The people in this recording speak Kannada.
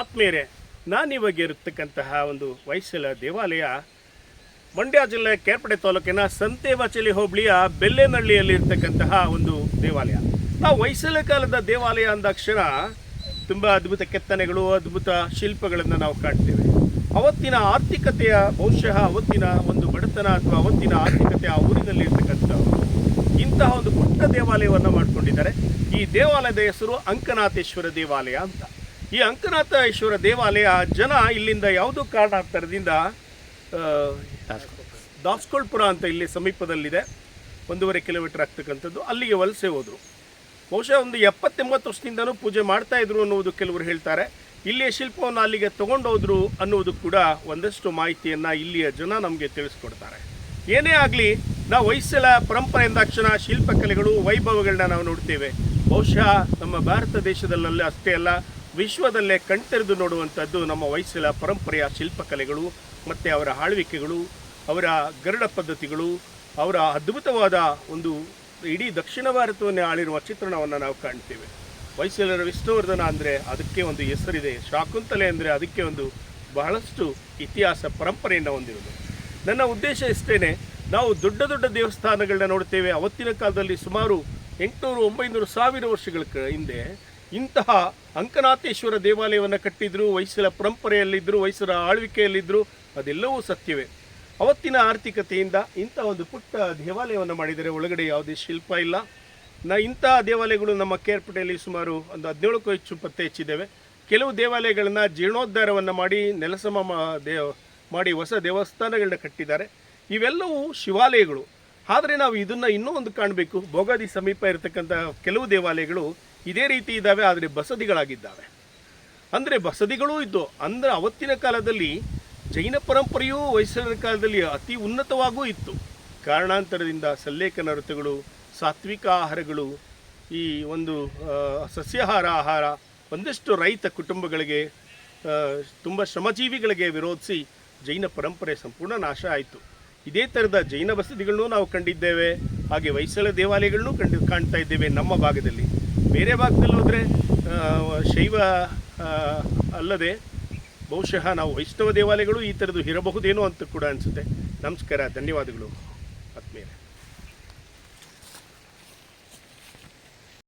ಆತ್ಮೀಯರೇ ನಾನಿವಾಗ ಇರತಕ್ಕಂತಹ ಒಂದು ವೈಸಲ ದೇವಾಲಯ ಮಂಡ್ಯ ಜಿಲ್ಲೆ ಕೇರ್ಪಡೆ ತಾಲೂಕಿನ ಸಂತೇವಾಚಲಿ ಹೋಬಳಿಯ ಬೆಲ್ಲೆನಹಳ್ಳಿಯಲ್ಲಿ ಇರ್ತಕ್ಕಂತಹ ಒಂದು ದೇವಾಲಯ. ನಾವು ವೈಸಲ ಕಾಲದ ದೇವಾಲಯ ಅಂದಾಕ್ಷಣ ತುಂಬ ಅದ್ಭುತ ಕೆತ್ತನೆಗಳು, ಅದ್ಭುತ ಶಿಲ್ಪಗಳನ್ನು ನಾವು ಕಾಣ್ತೇವೆ. ಅವತ್ತಿನ ಆರ್ಥಿಕತೆಯ ಬಹುಶಃ ಅವತ್ತಿನ ಒಂದು ಬಡತನ ಅಥವಾ ಅವತ್ತಿನ ಆರ್ಥಿಕತೆ ಆ ಊರಿನಲ್ಲಿ ಇರ್ತಕ್ಕಂಥವ್ರು ಇಂತಹ ಒಂದು ಪುಟ್ಟ ದೇವಾಲಯವನ್ನು ಮಾಡಿಕೊಂಡಿದ್ದಾರೆ. ಈ ದೇವಾಲಯದ ಹೆಸರು ಅಂಕನಾಥೇಶ್ವರ ದೇವಾಲಯ ಅಂತ. ಈ ಅಂಕನಾಥೇಶ್ವರ ದೇವಾಲಯ ಜನ ಇಲ್ಲಿಂದ ಯಾವುದೋ ಕಾರಣಾಂತರದಿಂದ ದಾಸ್ಕೋಳ್ಪುರ ಅಂತ ಇಲ್ಲಿ ಸಮೀಪದಲ್ಲಿದೆ. ಒಂದೂವರೆ ಕಿಲೋಮೀಟರ್ ಆಗ್ತಕ್ಕಂಥದ್ದು. ಅಲ್ಲಿಗೆ ವಲಸೆ ಹೋದರು. ಬಹುಶಃ ಒಂದು ಎಪ್ಪತ್ತೆಂಬತ್ತು ವರ್ಷದಿಂದನೂ ಪೂಜೆ ಮಾಡ್ತಾ ಇದ್ರು ಅನ್ನುವುದು ಕೆಲವರು ಹೇಳ್ತಾರೆ. ಇಲ್ಲಿಯ ಶಿಲ್ಪವನ್ನು ಅಲ್ಲಿಗೆ ತಗೊಂಡೋದ್ರು ಅನ್ನುವುದು ಕೂಡ ಒಂದಷ್ಟು ಮಾಹಿತಿಯನ್ನು ಇಲ್ಲಿಯ ಜನ ನಮಗೆ ತಿಳಿಸ್ಕೊಡ್ತಾರೆ. ಏನೇ ಆಗಲಿ, ನಾವು ಹೊಯ್ಸಳ ಪರಂಪರೆ ಎಂದಾಕ್ಷಣ ಶಿಲ್ಪಕಲೆಗಳು ವೈಭವಗಳನ್ನ ನಾವು ನೋಡ್ತೇವೆ. ಬಹುಶಃ ನಮ್ಮ ಭಾರತ ದೇಶದಲ್ಲೇ ಅಷ್ಟೇ ಅಲ್ಲ ವಿಶ್ವದಲ್ಲೇ ಕಣ್ತೆರೆದು ನೋಡುವಂಥದ್ದು ನಮ್ಮ ಹೊಯ್ಸಳ ಪರಂಪರೆಯ ಶಿಲ್ಪಕಲೆಗಳು, ಮತ್ತು ಅವರ ಆಳ್ವಿಕೆಗಳು, ಅವರ ಗರುಡ ಪದ್ಧತಿಗಳು, ಅವರ ಅದ್ಭುತವಾದ ಒಂದು ಇಡೀ ದಕ್ಷಿಣ ಭಾರತವನ್ನೇ ಆಳಿರುವ ಚಿತ್ರಣವನ್ನು ನಾವು ಕಾಣ್ತೇವೆ. ಹೊಯ್ಸಳರ ವಿಷ್ಣುವರ್ಧನ ಅಂದರೆ ಅದಕ್ಕೆ ಒಂದು ಹೆಸರಿದೆ. ಶಾಕುಂತಲೆ ಅಂದರೆ ಅದಕ್ಕೆ ಒಂದು ಬಹಳಷ್ಟು ಇತಿಹಾಸ ಪರಂಪರೆಯನ್ನು ಹೊಂದಿರೋದು. ನನ್ನ ಉದ್ದೇಶ ಇಷ್ಟೇನೆ, ನಾವು ದೊಡ್ಡ ದೊಡ್ಡ ದೇವಸ್ಥಾನಗಳನ್ನ ನೋಡ್ತೇವೆ. ಅವತ್ತಿನ ಕಾಲದಲ್ಲಿ ಸುಮಾರು ಎಂಟುನೂರು ಒಂಬೈನೂರು ಸಾವಿರ ವರ್ಷಗಳ ಹಿಂದೆ ಇಂತಹ ಅಂಕನಾಥೇಶ್ವರ ದೇವಾಲಯವನ್ನು ಕಟ್ಟಿದ್ರು ಹೊಯ್ಸಳ ಪರಂಪರೆಯಲ್ಲಿದ್ದರು ಹೊಯ್ಸಳ ಆಳ್ವಿಕೆಯಲ್ಲಿದ್ದರು ಅದೆಲ್ಲವೂ ಸತ್ಯವೇ. ಅವತ್ತಿನ ಆರ್ಥಿಕತೆಯಿಂದ ಇಂಥ ಒಂದು ಪುಟ್ಟ ದೇವಾಲಯವನ್ನು ಮಾಡಿದರೆ ಒಳಗಡೆ ಯಾವುದೇ ಶಿಲ್ಪ ಇಲ್ಲ. ನಾ ಇಂಥ ದೇವಾಲಯಗಳು ನಮ್ಮ ಕೇರ್ಪೇಟೆಯಲ್ಲಿ ಸುಮಾರು ಒಂದು ಹದಿನೇಳಕ್ಕೂ ಹೆಚ್ಚು ಪತ್ತೆ ಹೆಚ್ಚಿದ್ದೇವೆ. ಕೆಲವು ದೇವಾಲಯಗಳನ್ನು ಜೀರ್ಣೋದ್ಧಾರವನ್ನು ಮಾಡಿ, ನೆಲಸಮ ದೇವ ಮಾಡಿ ಹೊಸ ದೇವಸ್ಥಾನಗಳನ್ನ ಕಟ್ಟಿದ್ದಾರೆ. ಇವೆಲ್ಲವೂ ಶಿವಾಲಯಗಳು. ಆದರೆ ನಾವು ಇದನ್ನು ಇನ್ನೂ ಒಂದು ಕಾಣಬೇಕು. ಭೋಗಾದಿ ಸಮೀಪ ಇರತಕ್ಕಂಥ ಕೆಲವು ದೇವಾಲಯಗಳು ಇದೇ ರೀತಿ ಇದ್ದಾವೆ, ಆದರೆ ಬಸದಿಗಳಾಗಿದ್ದಾವೆ. ಅಂದರೆ ಬಸದಿಗಳೂ ಇದ್ದು, ಅಂದರೆ ಅವತ್ತಿನ ಕಾಲದಲ್ಲಿ ಜೈನ ಪರಂಪರೆಯೂ ವಯಸ್ಸಿನ ಕಾಲದಲ್ಲಿ ಅತಿ ಉನ್ನತವಾಗೂ ಇತ್ತು. ಕಾರಣಾಂತರದಿಂದ ಸಲ್ಲೇಖನ ಋತುಗಳು ಸಾತ್ವಿಕ ಆಹಾರಗಳು, ಈ ಒಂದು ಸಸ್ಯಾಹಾರ ಆಹಾರ, ಒಂದಷ್ಟು ರೈತ ಕುಟುಂಬಗಳಿಗೆ ತುಂಬ ಶ್ರಮಜೀವಿಗಳಿಗೆ ವಿರೋಧಿಸಿ ಜೈನ ಪರಂಪರೆ ಸಂಪೂರ್ಣ ನಾಶ ಆಯಿತು. ಇದೇ ಥರದ ಜೈನ ಬಸದಿಗಳನ್ನೂ ನಾವು ಕಂಡಿದ್ದೇವೆ. ಹಾಗೆ ಹೊಯ್ಸಳ ದೇವಾಲಯಗಳನ್ನೂ ಕಂಡು ಕಾಣ್ತಾ ಇದ್ದೇವೆ ನಮ್ಮ ಭಾಗದಲ್ಲಿ. ಬೇರೆ ಭಾಗದಲ್ಲಿ ಹೋದರೆ ಶೈವ ಅಲ್ಲದೆ ಬಹುಶಃ ನಾವು ವೈಷ್ಣವ ದೇವಾಲಯಗಳು ಈ ಥರದ್ದು ಇರಬಹುದೇನೋ ಅಂತ ಕೂಡ ಅನಿಸುತ್ತೆ. ನಮಸ್ಕಾರ, ಧನ್ಯವಾದಗಳು.